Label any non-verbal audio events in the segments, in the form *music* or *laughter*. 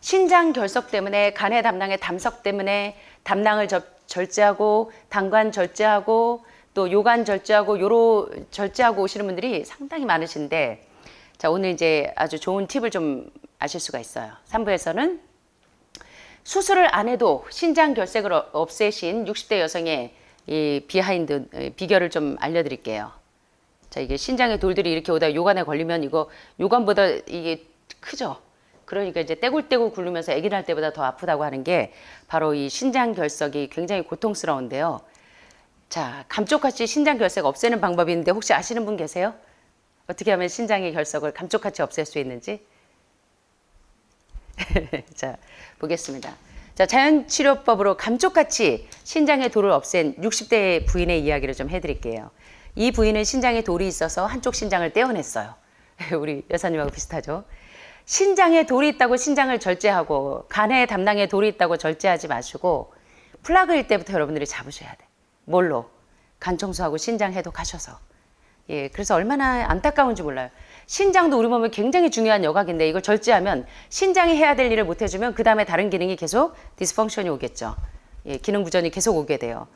신장 결석 때문에 간의 담낭의 담석 때문에 담낭을 절- 절제하고 당관 절제하고 또 요관 절제하고 요로 절제하고 오시는 분들이 상당히 많으신데 자 오늘 이제 아주 좋은 팁을 좀 아실 수가 있어요. 3부에서는 수술을 안 해도 신장 결색을 어- 없애신 60대 여성의 이 비하인드 에, 비결을 좀 알려드릴게요. 자 이게 신장에 돌들이 이렇게 오다 요관에 걸리면 이거 요관보다 이게 크죠. 그러니까 이제 떼굴떼굴 굴르면서 아기 낳을 때보다 더 아프다고 하는 게 바로 이 신장 결석이 굉장히 고통스러운데요. 자 감쪽같이 신장 결석 없애는 방법이 있는데 혹시 아시는 분 계세요? 어떻게 하면 신장의 결석을 감쪽같이 없앨 수 있는지? *laughs* 자, 보겠습니다. 자, 자연치료법으로 감쪽같이 신장의 돌을 없앤 60대 부인의 이야기를 좀 해드릴게요. 이 부인은 신장에 돌이 있어서 한쪽 신장을 떼어냈어요. *laughs* 우리 여사님하고 비슷하죠? 신장에 돌이 있다고 신장을 절제하고 간에 담낭에 돌이 있다고 절제하지 마시고 플라그일 때부터 여러분들이 잡으셔야 돼. 뭘로? 간 청소하고 신장 해독하셔서. 예, 그래서 얼마나 안타까운지 몰라요. 신장도 우리 몸에 굉장히 중요한 여각인데 이걸 절제하면 신장이 해야 될 일을 못 해주면 그 다음에 다른 기능이 계속 디스펑션이 오겠죠. 예, 기능 부전이 계속 오게 돼요.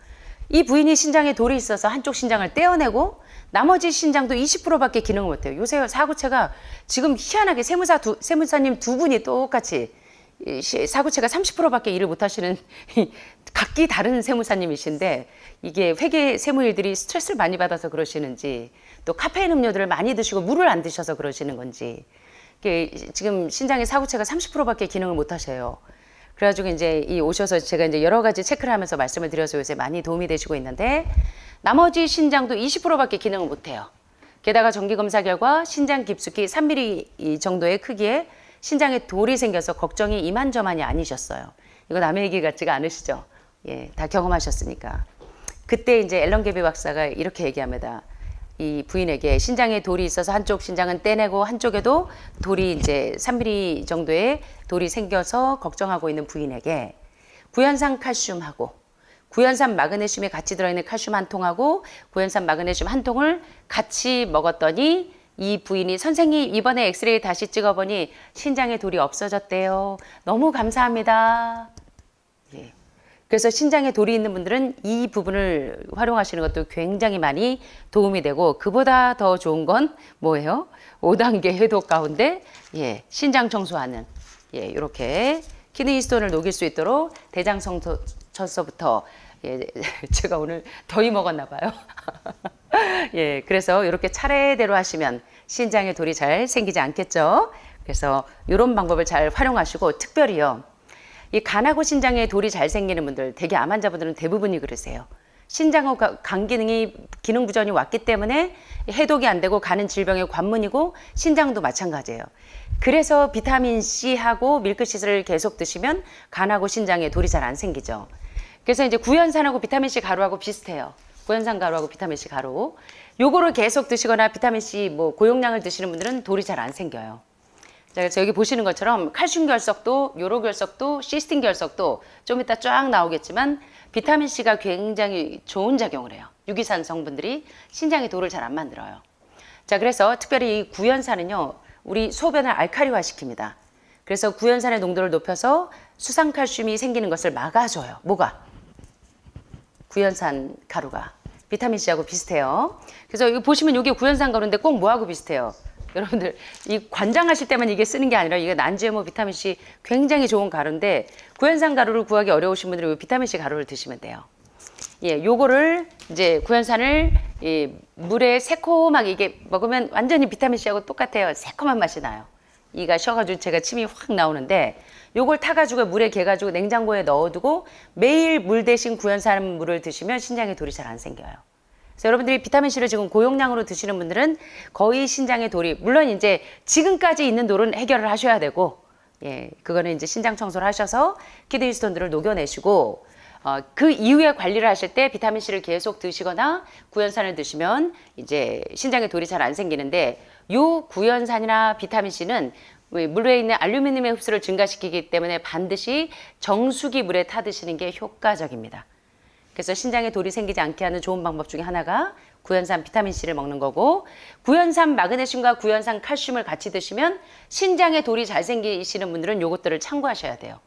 이 부인이 신장에 돌이 있어서 한쪽 신장을 떼어내고 나머지 신장도 20%밖에 기능을 못해요. 요새 사고체가 지금 희한하게 세무사 두, 세무사님 두 분이 똑같이 사고체가 30%밖에 일을 못하시는 *laughs* 각기 다른 세무사님이신데 이게 회계 세무일들이 스트레스를 많이 받아서 그러시는지 또 카페인 음료들을 많이 드시고 물을 안 드셔서 그러시는 건지 지금 신장의 사고체가 30%밖에 기능을 못 하셔요. 그래가지고 이제 이 오셔서 제가 이제 여러 가지 체크를 하면서 말씀을 드려서 요새 많이 도움이 되시고 있는데 나머지 신장도 20%밖에 기능을 못 해요. 게다가 정기 검사 결과 신장 깊숙이 3mm 이 정도의 크기의 신장에 돌이 생겨서 걱정이 이만저만이 아니셨어요. 이거 남의 얘기 같지가 않으시죠? 예, 다 경험하셨으니까. 그때 이제 앨런 게비 박사가 이렇게 얘기합니다. 이 부인에게 신장에 돌이 있어서 한쪽 신장은 떼내고 한쪽에도 돌이 이제 3mm 정도의 돌이 생겨서 걱정하고 있는 부인에게 구연산 칼슘하고 구연산 마그네슘이 같이 들어있는 칼슘 한 통하고 구연산 마그네슘 한 통을 같이 먹었더니 이 부인이 선생님 이번에 엑스레이 다시 찍어보니 신장에 돌이 없어졌대요. 너무 감사합니다. 예. 그래서 신장에 돌이 있는 분들은 이 부분을 활용하시는 것도 굉장히 많이 도움이 되고 그보다 더 좋은 건 뭐예요? 5단계 해독 가운데 예, 신장 청소하는 예, 이렇게 키드니 스톤을 녹일 수 있도록 대장 청소부터 예, *laughs* 제가 오늘 더위 먹었나 봐요. *laughs* 예, 그래서 이렇게 차례대로 하시면 신장에 돌이 잘 생기지 않겠죠? 그래서 이런 방법을 잘 활용하시고 특별히요. 이 간하고 신장에 돌이 잘 생기는 분들, 대개 암 환자분들은 대부분이 그러세요. 가- 간 기능이 기능 부전이 왔기 때문에 해독이 안 되고 가는 질병의 관문이고 신장도 마찬가지예요. 그래서 비타민 C하고 밀크시슬을 계속 드시면 간하고 신장에 돌이 잘 안 생기죠. 그래서 이제 구연산하고 비타민 C 가루하고 비슷해요. 구연산 가루하고 비타민 C 가루. 요거를 계속 드시거나 비타민 C 뭐 고용량을 드시는 분들은 돌이 잘 안 생겨요. 자, 그래서 여기 보시는 것처럼 칼슘 결석도, 요로 결석도, 시스틴 결석도 좀 이따 쫙 나오겠지만 비타민 C가 굉장히 좋은 작용을 해요. 유기산 성분들이 신장에 돌을 잘 안 만들어요. 자, 그래서 특별히 이 구연산은요, 우리 소변을 알카리화 시킵니다. 그래서 구연산의 농도를 높여서 수상칼슘이 생기는 것을 막아줘요. 뭐가? 구연산 가루가 비타민 C하고 비슷해요. 그래서 보시면 이게 구연산 가루인데 꼭 뭐하고 비슷해요? 여러분들 이 관장하실 때만 이게 쓰는 게 아니라 이게 난지에모 비타민 C 굉장히 좋은 가루인데 구연산 가루를 구하기 어려우신 분들은 이 비타민 C 가루를 드시면 돼요. 예, 요거를 이제 구연산을 이 물에 새콤하게 이게 먹으면 완전히 비타민 C하고 똑같아요. 새콤한 맛이 나요. 이가 쉬어가지고 제가 침이 확 나오는데 요걸 타가지고 물에 개가지고 냉장고에 넣어두고 매일 물 대신 구연산 물을 드시면 신장에 돌이 잘 안 생겨요. 그래서 여러분들이 비타민 C를 지금 고용량으로 드시는 분들은 거의 신장에 돌이 물론 이제 지금까지 있는 돌은 해결을 하셔야 되고 예, 그거는 이제 신장 청소를 하셔서 키드니 스톤들을 녹여내시고 어, 그 이후에 관리를 하실 때 비타민 C를 계속 드시거나 구연산을 드시면 이제 신장에 돌이 잘 안 생기는데 요 구연산이나 비타민 C는 왜 물에 있는 알루미늄의 흡수를 증가시키기 때문에 반드시 정수기 물에 타 드시는 게 효과적입니다. 그래서 신장에 돌이 생기지 않게 하는 좋은 방법 중에 하나가 구연산 비타민 C를 먹는 거고 구연산 마그네슘과 구연산 칼슘을 같이 드시면 신장에 돌이 잘 생기시는 분들은 요것들을 참고하셔야 돼요.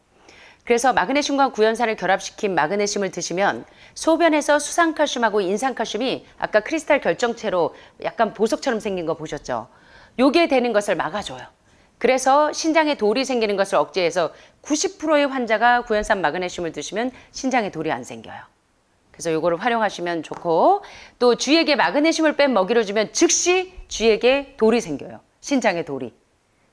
그래서 마그네슘과 구연산을 결합시킨 마그네슘을 드시면 소변에서 수산칼슘하고 인산칼슘이 아까 크리스탈 결정체로 약간 보석처럼 생긴 거 보셨죠? 요게 되는 것을 막아줘요. 그래서 신장에 돌이 생기는 것을 억제해서 90%의 환자가 구연산 마그네슘을 드시면 신장에 돌이 안 생겨요. 그래서 요거를 활용하시면 좋고 또 쥐에게 마그네슘을 뺀 먹이를 주면 즉시 쥐에게 돌이 생겨요. 신장에 돌이.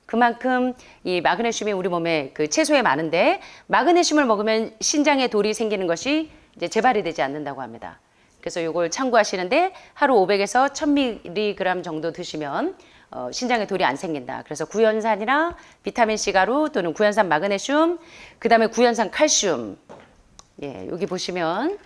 그만큼 이 마그네슘이 우리 몸에 그 채소에 많은데 마그네슘을 먹으면 신장에 돌이 생기는 것이 이제 재발이 되지 않는다고 합니다. 그래서 요걸 참고하시는데 하루 500에서 1000mg 정도 드시면 어, 신장에 돌이 안 생긴다. 그래서 구연산이나 비타민 C 가루 또는 구연산 마그네슘, 그다음에 구연산 칼슘. 예, 여기 보시면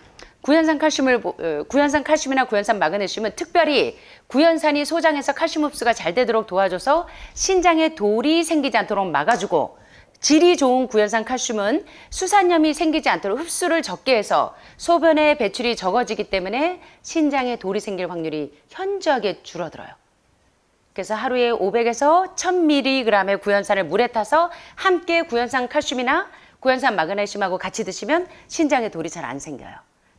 구연산 칼슘을 보- 어, 구연산 칼슘이나 구연산 마그네슘은 특별히 구연산이 소장에서 칼슘 흡수가 잘 되도록 도와줘서 신장에 돌이 생기지 않도록 막아주고 질이 좋은 구연산 칼슘은 수산염이 생기지 않도록 흡수를 적게 해서 소변의 배출이 적어지기 때문에 신장에 돌이 생길 확률이 현저하게 줄어들어요. 그래서 하루에 500에서 1000mg의 구연산을 물에 타서 함께 구연산 칼슘이나 구연산 마그네슘하고 같이 드시면 신장에 돌이 잘 안 생겨요.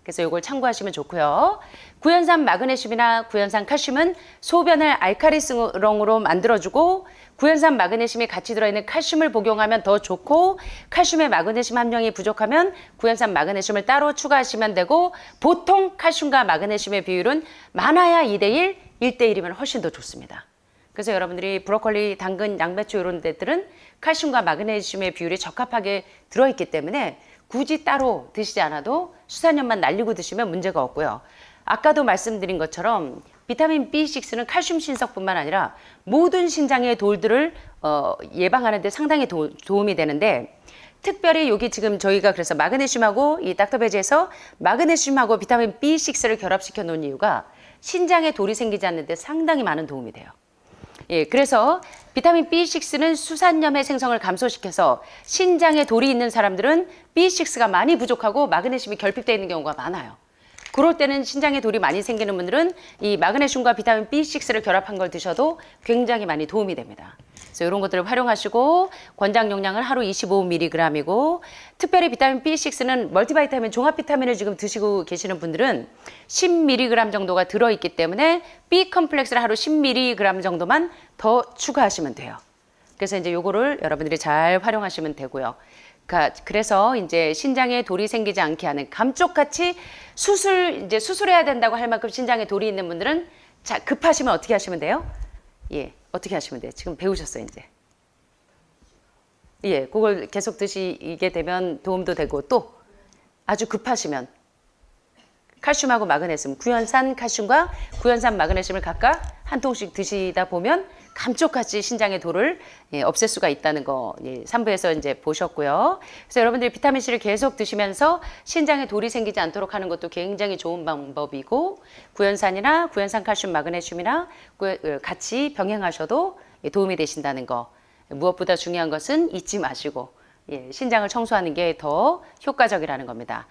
그래서 이걸 참고하시면 좋고요. 구연산 마그네슘이나 구연산 칼슘은 소변을 알카리성으로 만들어주고 구연산 마그네슘이 같이 들어있는 칼슘을 복용하면 더 좋고 칼슘의 마그네슘 함량이 부족하면 구연산 마그네슘을 따로 추가하시면 되고 보통 칼슘과 마그네슘의 비율은 많아야 2대1, 1대1이면 훨씬 더 좋습니다. 그래서 여러분들이 브로콜리, 당근, 양배추 이런 데들은 칼슘과 마그네슘의 비율이 적합하게 들어있기 때문에 굳이 따로 드시지 않아도 수산염만 날리고 드시면 문제가 없고요. 아까도 말씀드린 것처럼 비타민 B6는 칼슘 신석뿐만 아니라 모든 신장의 돌들을 어, 예방하는 데 상당히 도, 도움이 되는데 특별히 여기 지금 저희가 그래서 마그네슘하고 이 닥터베지에서 마그네슘하고 비타민 B6를 결합시켜 놓은 이유가 신장에 돌이 생기지 않는데 상당히 많은 도움이 돼요. 예, 그래서 비타민 B6는 수산염의 생성을 감소시켜서 신장에 돌이 있는 사람들은 B6가 많이 부족하고 마그네슘이 결핍되어 있는 경우가 많아요. 그럴 때는 신장에 돌이 많이 생기는 분들은 이 마그네슘과 비타민 B6를 결합한 걸 드셔도 굉장히 많이 도움이 됩니다. 그래서 이런 것들을 활용하시고 권장 용량은 하루 25mg이고 특별히 비타민 B6는 멀티바이타민 종합 비타민을 지금 드시고 계시는 분들은 10mg 정도가 들어 있기 때문에 B 컴플렉스를 하루 10mg 정도만 더 추가하시면 돼요. 그래서 이제 요거를 여러분들이 잘 활용하시면 되고요. 그러니까 그래서 이제 신장에 돌이 생기지 않게 하는 감쪽같이 수술 이제 수술해야 된다고 할 만큼 신장에 돌이 있는 분들은 자 급하시면 어떻게 하시면 돼요? 예, 어떻게 하시면 돼요? 지금 배우셨어요 이제. 예, 그걸 계속 드시게 되면 도움도 되고 또 아주 급하시면 칼슘하고 마그네슘, 구연산 칼슘과 구연산 마그네슘을 각각 한 통씩 드시다 보면 감쪽같이 신장의 돌을 예, 없앨 수가 있다는 거 예, 3부에서 이제 보셨고요. 그래서 여러분들이 비타민 C를 계속 드시면서 신장에 돌이 생기지 않도록 하는 것도 굉장히 좋은 방법이고 구연산이나 구연산 칼슘 마그네슘이나 구- 어, 같이 병행하셔도 예, 도움이 되신다는 거. 무엇보다 중요한 것은 잊지 마시고 예, 신장을 청소하는 게 더 효과적이라는 겁니다.